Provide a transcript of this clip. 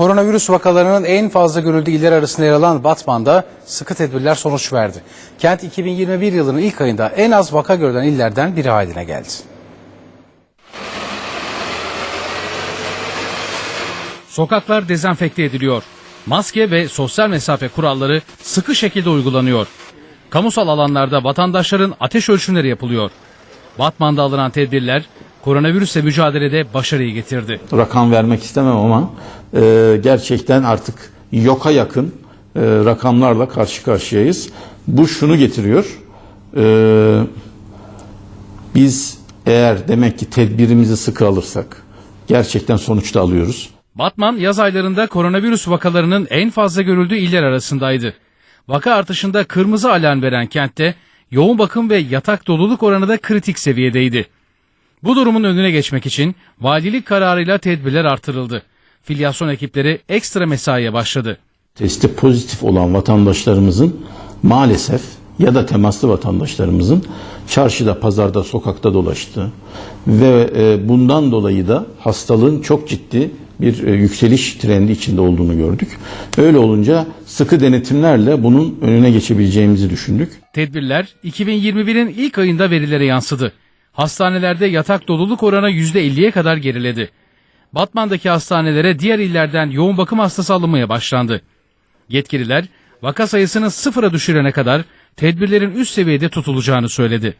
Koronavirüs vakalarının en fazla görüldüğü iller arasında yer alan Batman'da sıkı tedbirler sonuç verdi. Kent 2021 yılının ilk ayında en az vaka görülen illerden biri haline geldi. Sokaklar dezenfekte ediliyor. Maske ve sosyal mesafe kuralları sıkı şekilde uygulanıyor. Kamusal alanlarda vatandaşların ateş ölçümleri yapılıyor. Batman'da alınan tedbirler koronavirüsle mücadelede başarıyı getirdi. rakam vermek istemem ama e, gerçekten artık yoka yakın e, rakamlarla karşı karşıyayız. Bu şunu getiriyor. e, biz eğer demek ki tedbirimizi sıkı alırsak gerçekten sonuçta alıyoruz. Batman yaz aylarında koronavirüs vakalarının en fazla görüldüğü iller arasındaydı. Vaka artışında kırmızı alarm veren kentte yoğun bakım ve yatak doluluk oranı da kritik seviyedeydi. Bu durumun önüne geçmek için valilik kararıyla tedbirler artırıldı. Filyasyon ekipleri ekstra mesaiye başladı. Testi pozitif olan vatandaşlarımızın maalesef ya da temaslı vatandaşlarımızın çarşıda, pazarda, sokakta dolaştığı ve e, bundan dolayı da hastalığın çok ciddi bir e, yükseliş trendi içinde olduğunu gördük. Öyle olunca sıkı denetimlerle bunun önüne geçebileceğimizi düşündük. Tedbirler 2021'in ilk ayında verilere yansıdı. Hastanelerde yatak doluluk oranı %50'ye kadar geriledi. Batman'daki hastanelere diğer illerden yoğun bakım hastası alınmaya başlandı. Yetkililer vaka sayısını sıfıra düşürene kadar tedbirlerin üst seviyede tutulacağını söyledi.